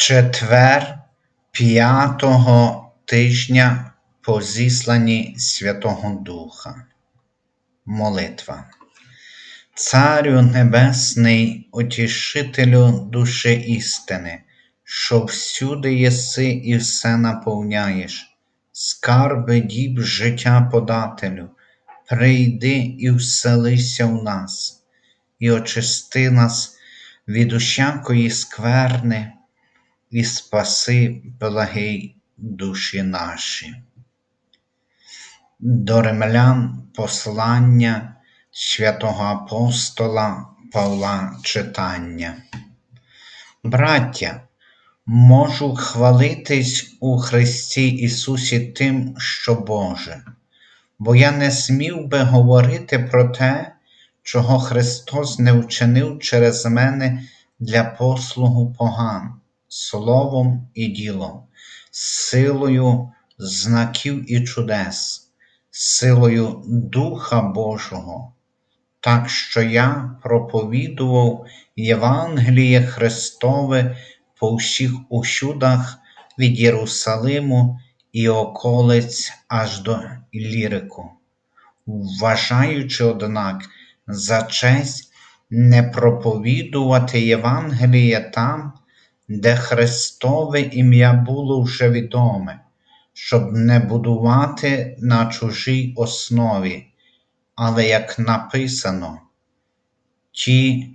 Четвер п'ятого тижня по зісланні Святого Духа. Молитва. Царю Небесний, утішителю душі істини, що всюди єси і все наповняєш, скарби діб життя подателю, прийди і вселися в нас, і очисти нас від усякої скверни і спаси благий душі наші. До римлян послання святого апостола Павла читання. Браття, можу хвалитись у Христі Ісусі тим, що Боже, бо я не смів би говорити про те, чого Христос не вчинив через мене для послугу поган словом і ділом, силою знаків і чудес, силою Духа Божого, так що я проповідував Євангеліє Христове по всіх усюдах від Єрусалиму і околиць аж до Іллірику, вважаючи, однак, за честь не проповідувати Євангеліє там, де Христове ім'я було вже відоме, щоб не будувати на чужій основі, але як написано, ті,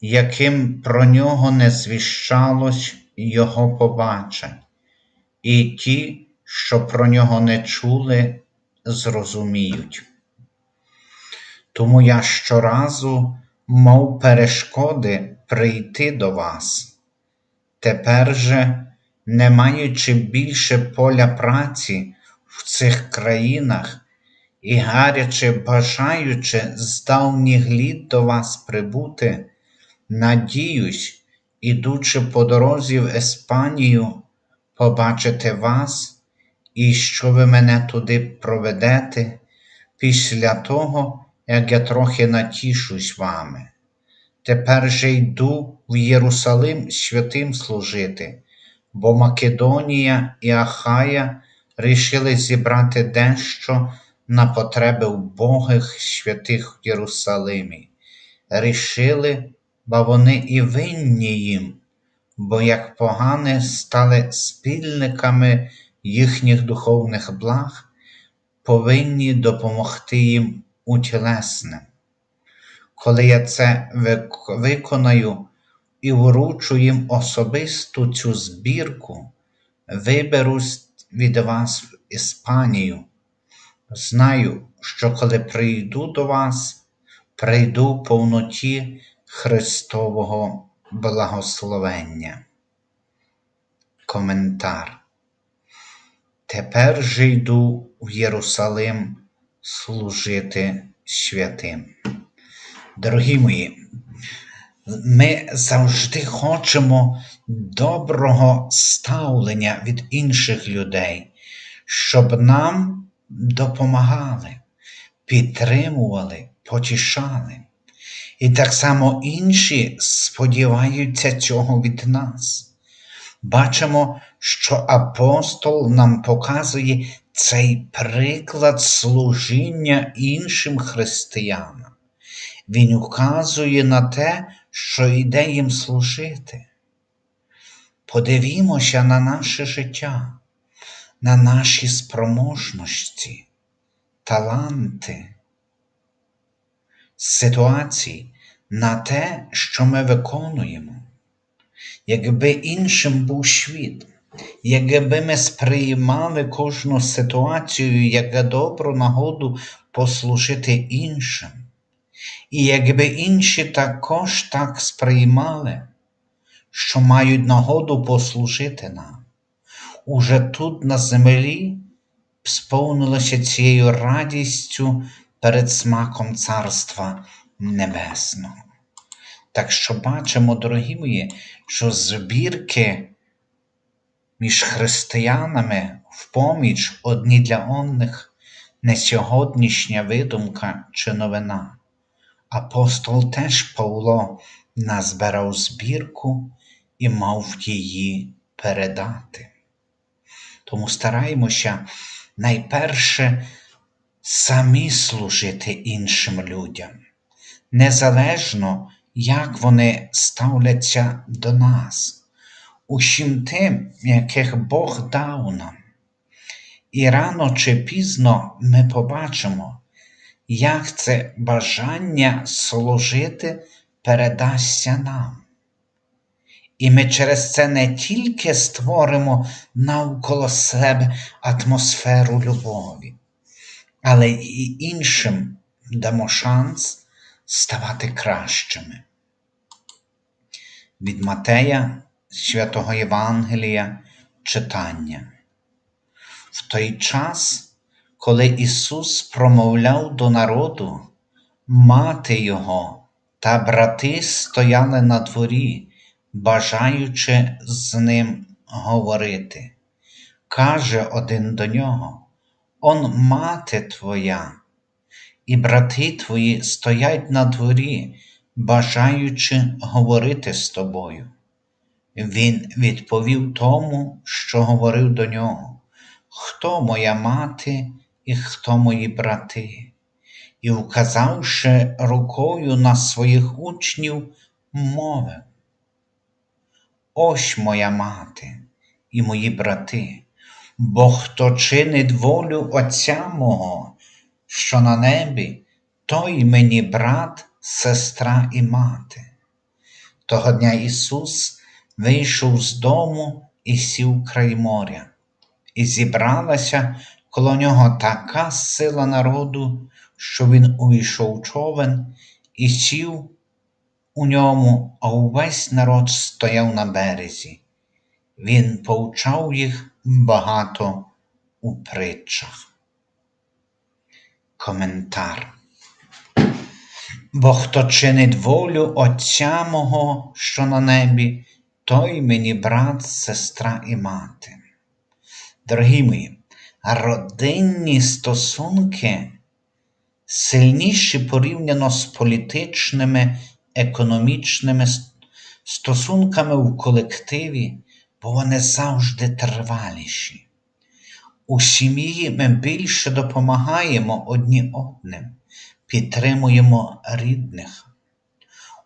яким про нього не звіщалось, його побачать, і ті, що про нього не чули, зрозуміють. Тому я щоразу мав перешкоди прийти до вас. Тепер же, не маючи більше поля праці в цих країнах і гаряче бажаючи з давніх літ до вас прибути, надіюсь, ідучи по дорозі в Еспанію, побачити вас і що ви мене туди проведете після того, як я трохи натішусь вами. Тепер же йду в Єрусалим святим служити, бо Македонія і Ахая рішили зібрати дещо на потреби убогих святих в Єрусалимі. Рішили, бо вони і винні їм, бо як погане стали спільниками їхніх духовних благ, повинні допомогти їм у тілесним. Коли я це виконаю і вручу їм особисту цю збірку, виберусь від вас в Іспанію. Знаю, що коли прийду до вас, прийду в повноті Христового благословення. Коментар. Тепер же йду в Єрусалим служити святим. Дорогі мої, ми завжди хочемо доброго ставлення від інших людей, щоб нам допомагали, підтримували, потішали. І так само інші сподіваються цього від нас. Бачимо, що апостол нам показує цей приклад служіння іншим християнам. Він указує на те, що йде їм служити. Подивімося на наше життя, на наші спроможності, таланти, ситуації, на те, що ми виконуємо. Якби іншим був світ, якби ми сприймали кожну ситуацію як добру нагоду послужити іншим. І якби інші також так сприймали, що мають нагоду послужити нам, уже тут на землі сповнилося цією радістю перед смаком Царства Небесного. Так що бачимо, дорогі мої, що збірки між християнами в поміч одні для одних не сьогоднішня видумка чи новина. Апостол теж Павло назбирав збірку і мав її передати. Тому стараємося найперше самі служити іншим людям, незалежно, як вони ставляться до нас, усім тим, яких Бог дав нам. І рано чи пізно ми побачимо, як це бажання служити передасться нам. І ми через це не тільки створимо навколо себе атмосферу любові, але і іншим дамо шанс ставати кращими. Від Матея Святого Євангелія читання. В той час, коли Ісус промовляв до народу, мати Його та брати стояли на дворі, бажаючи з ним говорити. Каже один до нього: Он мати твоя, і брати твої стоять на дворі, бажаючи говорити з тобою. Він відповів тому, що говорив до нього, Хто моя мати і хто мої брати? І, вказавши рукою на своїх учнів, мовив, Ось моя мати і мої брати, бо хто чинить волю Отця мого, що на небі, той мені брат, сестра і мати. Того дня Ісус вийшов з дому і сів край моря, і зібралася коло нього така сила народу, що він увійшов човен і сів у ньому, а увесь народ стояв на березі. Він повчав їх багато у притчах. Коментар. Бо хто чинить волю Отця мого, що на небі, той мені брат, сестра і мати. Дорогі мої, родинні стосунки сильніші порівняно з політичними, економічними стосунками в колективі, бо вони завжди триваліші. У сім'ї ми більше допомагаємо одні одним, підтримуємо рідних.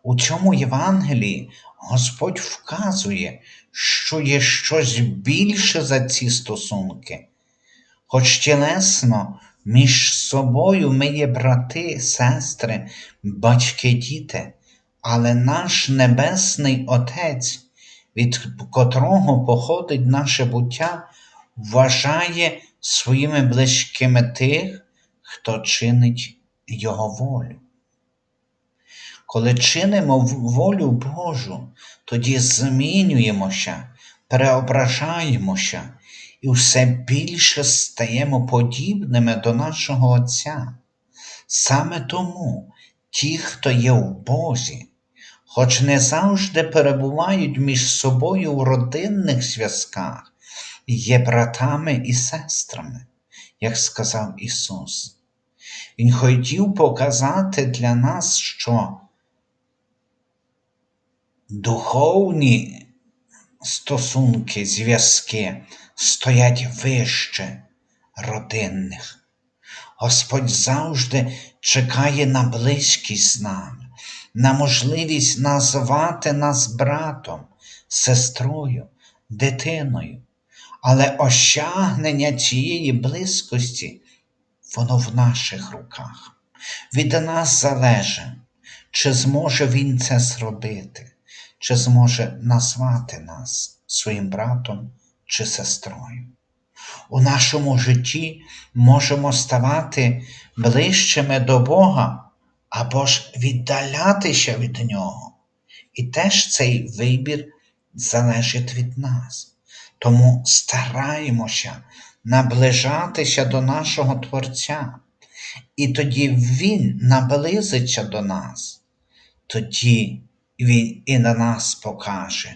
У цьому Євангелії Господь вказує, що є щось більше за ці стосунки, хоч тілесно між собою ми є брати, сестри, батьки, діти, але наш Небесний Отець, від котрого походить наше буття, вважає своїми близькими тих, хто чинить Його волю. Коли чинимо волю Божу, тоді змінюємося, преображаємося і все більше стаємо подібними до нашого Отця. Саме тому ті, хто є в Бозі, хоч не завжди перебувають між собою в родинних зв'язках, є братами і сестрами, як сказав Ісус. Він хотів показати для нас, що духовні стосунки, зв'язки стоять вище родинних. Господь завжди чекає на близькість з нами, на можливість назвати нас братом, сестрою, дитиною. Але осягнення цієї близькості, воно в наших руках. Від нас залежить, чи зможе Він це зробити, чи зможе назвати нас своїм братом чи сестрою. У нашому житті можемо ставати ближчими до Бога або ж віддалятися від Нього. І теж цей вибір залежить від нас. Тому стараємося наближатися до нашого Творця. І тоді Він наблизиться до нас, тоді Він і на нас покаже.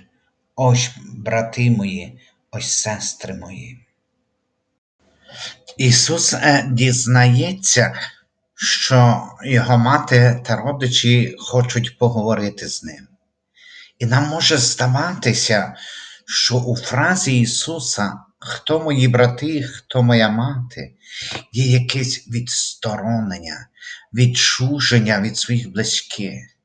Ось, брати мої, ось сестри мої. Ісус е, дізнається, що його мати та родичі хочуть поговорити з ним. І нам може здаватися, що у фразі Ісуса Хто мої брати, хто моя мати, є якесь відсторонення, відчуження від своїх близьких.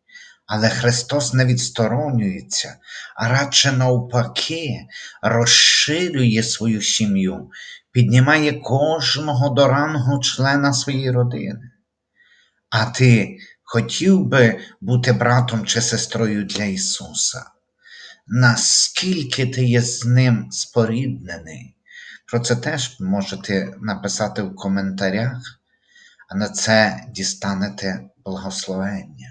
Але Христос не відсторонюється, а радше навпаки розширює свою сім'ю, піднімає кожного до рангу члена своєї родини. А ти хотів би бути братом чи сестрою для Ісуса? Наскільки ти є з ним споріднений? Про це теж можете написати в коментарях, а на це дістанете благословення.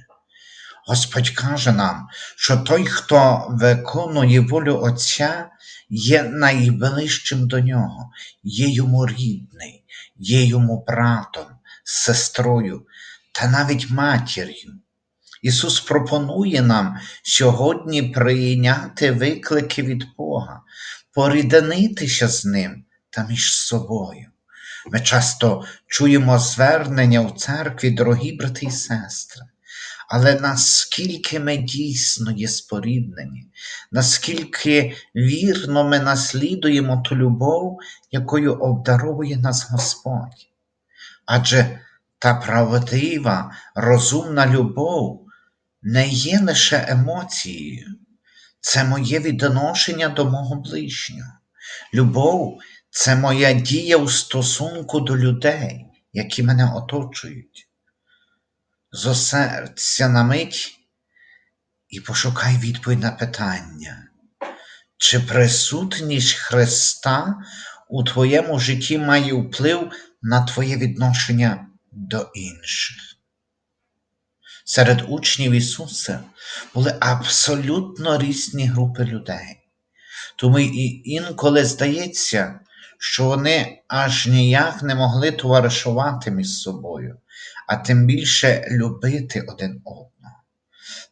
Господь каже нам, що той, хто виконує волю Отця, є найближчим до нього, є йому рідний, є йому братом, сестрою та навіть матір'ю. Ісус пропонує нам сьогодні прийняти виклики від Бога, поріднитися з Ним та між собою. Ми часто чуємо звернення в церкві, дорогі брати і сестри. Але наскільки ми дійсно є споріднені, наскільки вірно ми наслідуємо ту любов, якою обдаровує нас Господь. Адже та правдива, розумна любов не є лише емоцією, це моє відношення до мого ближнього. Любов це моя дія у стосунку до людей, які мене оточують. Зосердься на мить і пошукай відповідь на питання, чи присутність Христа у твоєму житті має вплив на твоє відношення до інших? Серед учнів Ісуса були абсолютно різні групи людей. Тому і інколи здається, що вони аж ніяк не могли товаришувати між собою, а тим більше любити один одного.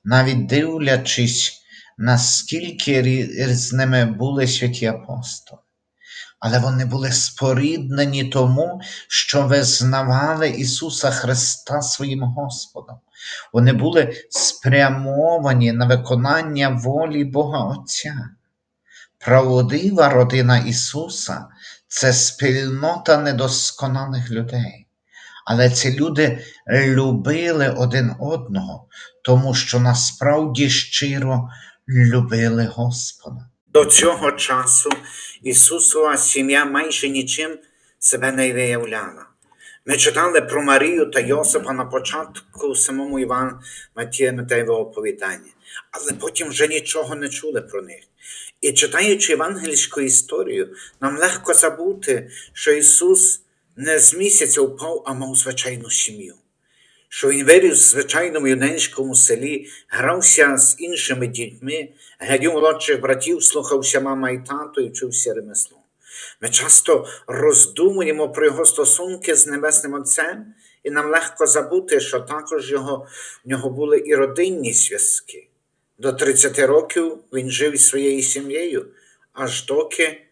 Навіть дивлячись, наскільки різними були святі апостоли. Але вони були споріднені тому, що визнавали Ісуса Христа своїм Господом. Вони були спрямовані на виконання волі Бога Отця. Правдива родина Ісуса це спільнота недосконалих людей. Але ці люди любили один одного, тому що насправді щиро любили Господа. До цього часу Ісусова сім'я майже нічим себе не виявляла. Ми читали про Марію та Йосипа на початку самому Іван Матія Матеєвого оповідання, але потім вже нічого не чули про них. І читаючи євангельську історію, нам легко забути, що Ісус не з місяця впав, а мав звичайну сім'ю. Що він виріс в звичайному юненському селі, грався з іншими дітьми, глядів молодших братів, слухався мама і тато і вчився ремеслом. Ми часто роздумуємо про його стосунки з Небесним Отцем, і нам легко забути, що також його, в нього були і родинні зв'язки. До 30 років він жив із своєю сім'єю, аж доки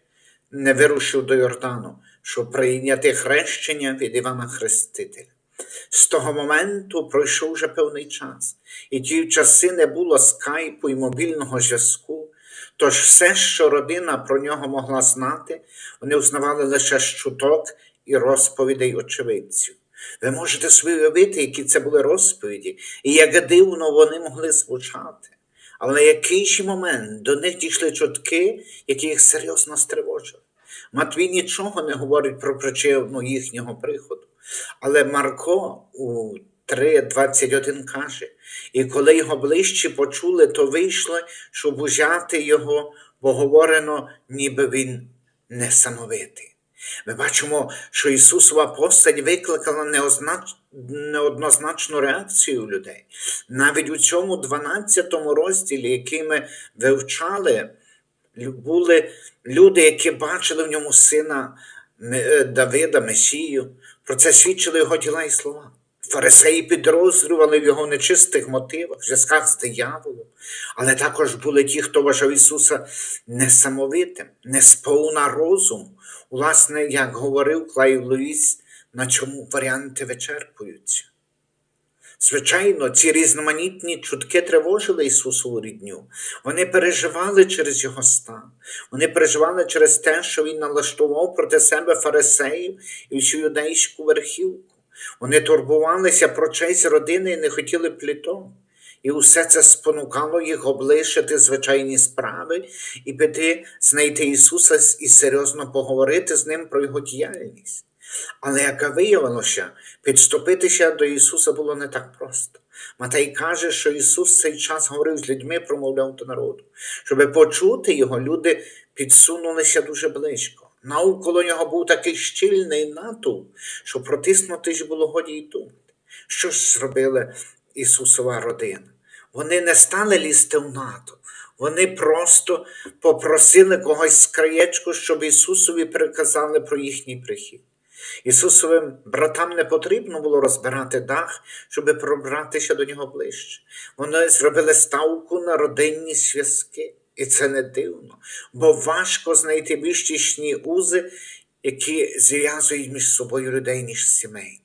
не вирушив до Йордану, щоб прийняти хрещення від Івана Хрестителя. З того моменту пройшов вже певний час, і ті часи не було скайпу і мобільного зв'язку. Тож все, що родина про нього могла знати, вони узнавали лише з чуток і розповідей очевидців. Ви можете собі уявити, які це були розповіді, і як дивно вони могли звучати. Але на якийсь момент до них дійшли чутки, які їх серйозно стривожили. Матвій нічого не говорить про причину їхнього приходу. Але Марко у 3.21 каже, і коли його ближче почули, то вийшли, щоб узяти його, бо говорено, ніби він несамовитий. Ми бачимо, що Ісусова постать викликала неознач... неоднозначну реакцію людей. Навіть у цьому 12 розділі, який ми вивчали, були люди, які бачили в ньому сина е, Давида, Месію. Про це свідчили його діла і слова. Фарисеї підозрювали в його нечистих мотивах, зв'язках з дияволом, але також були ті, хто вважав Ісуса несамовитим, несповна розуму. Власне, як говорив Клайв Луїс, на чому варіанти вичерпуються. Звичайно, ці різноманітні чутки тривожили Ісусову рідню. Вони переживали через його стан. Вони переживали через те, що він налаштував проти себе фарисеїв і всю юдейську верхівку. Вони турбувалися про честь родини і не хотіли пліток. І усе це спонукало їх облишити звичайні справи і піти знайти Ісуса і серйозно поговорити з ним про його діяльність. Але як виявилося, підступитися до Ісуса було не так просто. Матей каже, що Ісус цей час говорив з людьми, промовляв до народу. Щоб почути його, люди підсунулися дуже близько. Навколо нього був такий щільний натовп, що протиснутись було годі й думати. Що ж зробила Ісусова родина? Вони не стали лізти в натовп. Вони просто попросили когось з краєчку, щоб Ісусові переказали про їхній прихід. Ісусовим братам не потрібно було розбирати дах, щоб пробратися до нього ближче. Вони зробили ставку на родинні зв'язки. І це не дивно, бо важко знайти більш тісні узи, які зв'язують між собою людей, ніж сімей.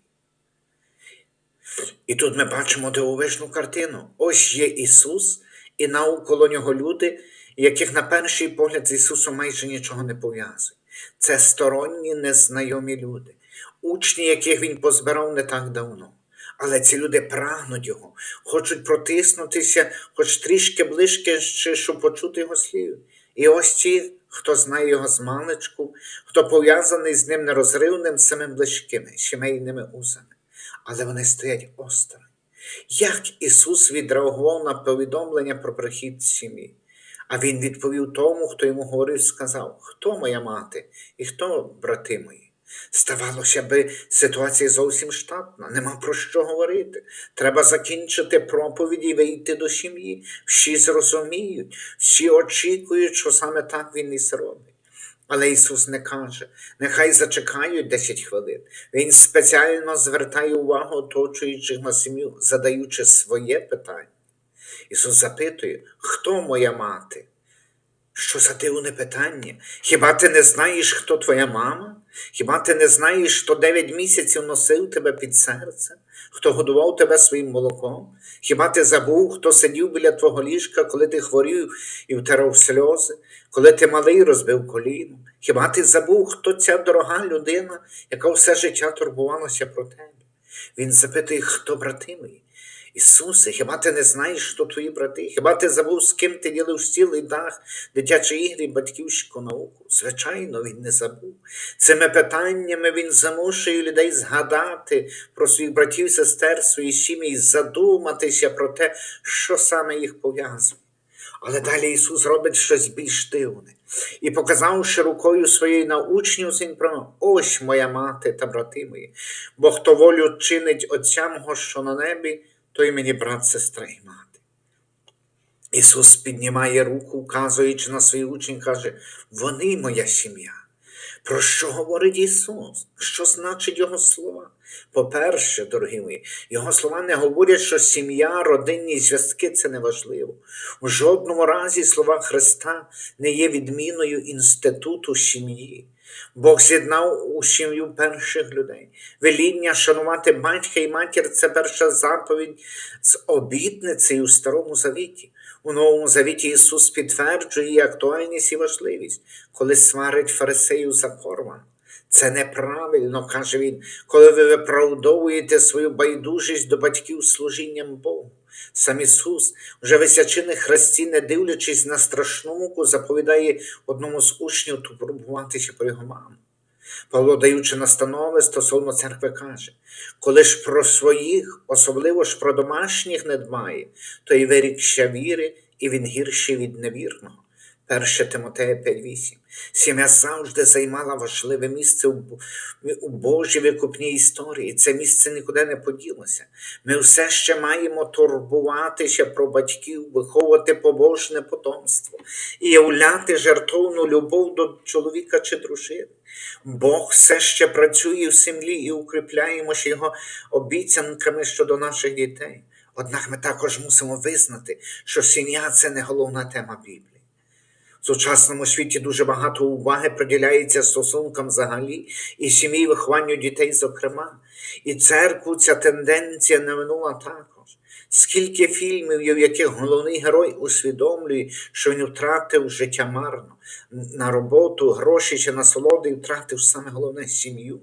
І тут ми бачимо дивовижну картину. Ось є Ісус, і навколо нього люди, яких на перший погляд з Ісусом майже нічого не пов'язує. Це сторонні, незнайомі люди, учні, яких Він позбирав не так давно. Але ці люди прагнуть його, хочуть протиснутися, хоч трішки ближче, щоб почути його слів. І ось ті, хто знає його з маличку, хто пов'язаний з ним нерозривним самим близькими, сімейними узами. Але вони стоять осторонь. Як Ісус відреагував на повідомлення про прихід сім'ї? А Він відповів тому, хто йому говорив, сказав, хто моя мати і хто брати мої. Здавалося би, ситуація зовсім штатна, нема про що говорити. Треба закінчити проповіді і вийти до сім'ї. Всі зрозуміють, всі очікують, що саме так він і зробить. Але Ісус не каже, нехай зачекають 10 хвилин. Він спеціально звертає увагу оточуючих на сім'ю, задаючи своє питання. Ісус запитує, хто моя мати? Що за дивне питання? Хіба ти не знаєш, хто твоя мама? Хіба ти не знаєш, хто дев'ять місяців носив тебе під серцем, хто годував тебе своїм молоком? Хіба ти забув, хто сидів біля твого ліжка, коли ти хворів і втирав сльози, коли ти малий розбив коліно? Хіба ти забув, хто ця дорога людина, яка все життя турбувалася про тебе? Він запитує, хто брати мої? Ісусе, хіба ти не знаєш, хто твої брати? Хіба ти забув, з ким ти ділив стіл і дах, дитячі ігри, батьківську науку? Звичайно, він не забув. Цими питаннями він замушує людей згадати про своїх братів, сестер, свої сім'ї, і задуматися про те, що саме їх пов'язує. Але далі Ісус робить щось більш дивне. І показавши рукою своєю на учнів, він промовив, ось моя мати та брати мої, бо хто волю чинить Отця мого, що на небі, той мені брат, сестра і мати. Ісус піднімає руку, вказуючи на свої учні, каже, вони моя сім'я. Про що говорить Ісус? Що значить Його слова? По-перше, дорогі мої, Його слова не говорять, що сім'я, родинні зв'язки це не важливо. У жодному разі слова Христа не є відміною інституту сім'ї. Бог з'єднав у сім'ю перших людей. Веління шанувати батька і матір це перша заповідь з обітницею у Старому Завіті. У Новому Завіті Ісус підтверджує її актуальність і важливість, коли сварить фарисеїв за корван. Це неправильно, каже він, коли ви виправдовуєте свою байдужість до батьків служінням Богу. Сам Ісус, вже висячи на хресті, не дивлячись на страшну муку, заповідає одному з учнів турбуватися про його маму. Павло, даючи настанови стосовно церкви, каже, коли ж про своїх, особливо ж про домашніх не дбає, то й вирікся віри, і він гірший від невірного. 1 Тимотея 5.8. Сім'я завжди займала важливе місце у, Божій викупній історії. Це місце нікуди не поділося. Ми все ще маємо турбуватися про батьків, виховувати побожне потомство і являти жертовну любов до чоловіка чи дружини. Бог все ще працює в землі і укріпляємося його обіцянками щодо наших дітей. Однак ми також мусимо визнати, що сім'я це не головна тема Біблії. В сучасному світі дуже багато уваги приділяється стосункам взагалі і сім'ї вихованню дітей, зокрема. І церкву ця тенденція не минула також. Скільки фільмів, в яких головний герой усвідомлює, що він втратив життя марно, на роботу, гроші чи насолоди і втратив саме головне сім'ю.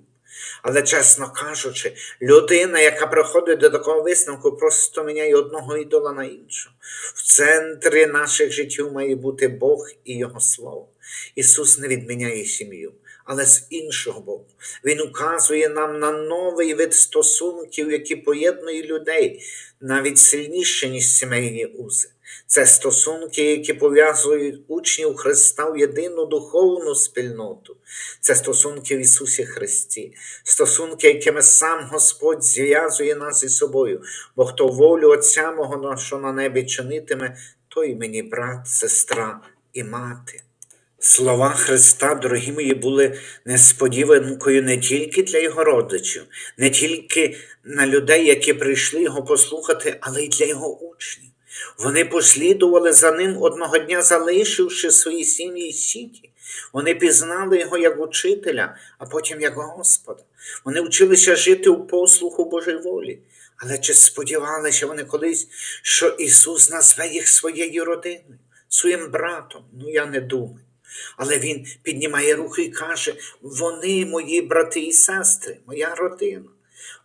Але, чесно кажучи, людина, яка приходить до такого висновку, просто міняє одного ідола на іншого. В центрі наших життів має бути Бог і Його Слово. Ісус не відміняє сім'ю, але з іншого боку, Він указує нам на новий вид стосунків, які поєднують людей навіть сильніше, ніж сімейні узи. Це стосунки, які пов'язують учнів Христа в єдину духовну спільноту. Це стосунки в Ісусі Христі, стосунки, якими сам Господь зв'язує нас із собою, бо хто волю Отця мого, що на небі чинитиме, той мені брат, сестра і мати. Слова Христа, дорогі мої, були несподіванкою не тільки для його родичів, не тільки на людей, які прийшли його послухати, але й для його учнів. Вони послідували за ним одного дня, залишивши свої сім'ї й сіті. Вони пізнали його як учителя, а потім як Господа. Вони вчилися жити у послуху Божої волі. Але чи сподівалися вони колись, що Ісус назве їх своєю родиною, своїм братом? Ну я не думаю. Але Він піднімає руки і каже: вони мої брати і сестри, моя родина.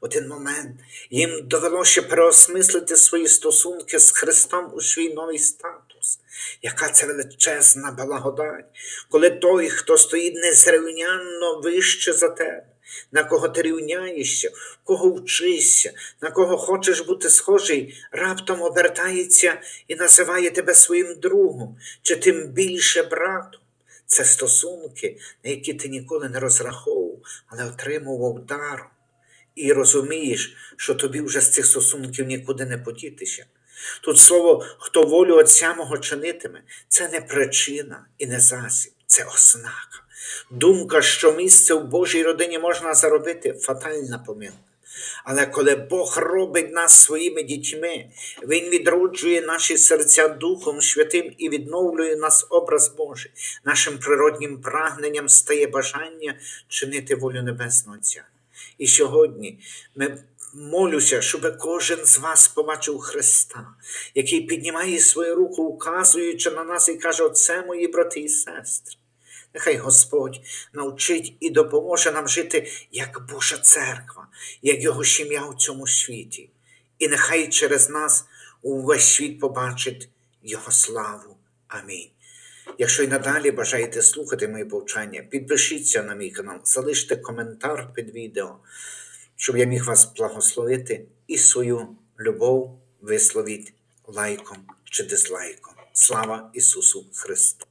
Один момент їм довелося переосмислити свої стосунки з Христом у свій новий статус. Яка це величезна благодать, коли той, хто стоїть незрівнянно вище за тебе, на кого ти рівняєшся, кого вчишся, на кого хочеш бути схожий, раптом обертається і називає тебе своїм другом, чи тим більше братом. Це стосунки, на які ти ніколи не розраховував, але отримував даром. І розумієш, що тобі вже з цих стосунків нікуди не подітися. Тут слово, хто волю Отця мого чинитиме, це не причина і не засіб, це ознака. Думка, що місце в Божій родині можна заробити фатальна помилка. Але коли Бог робить нас своїми дітьми, Він відроджує наші серця Духом Святим і відновлює нас образ Божий. Нашим природнім прагненням стає бажання чинити волю Небесного Отця. І сьогодні ми молюся, щоб кожен з вас побачив Христа, який піднімає свою руку, указуючи на нас і каже: Оце мої брати і сестри. Нехай Господь навчить і допоможе нам жити як Божа церква, як Його сім'я у цьому світі. І нехай через нас увесь світ побачить Його славу. Амінь. Якщо й надалі бажаєте слухати мої повчання, підпишіться на мій канал, залиште коментар під відео, щоб я міг вас благословити і свою любов висловіть лайком чи дизлайком. Слава Ісусу Христу!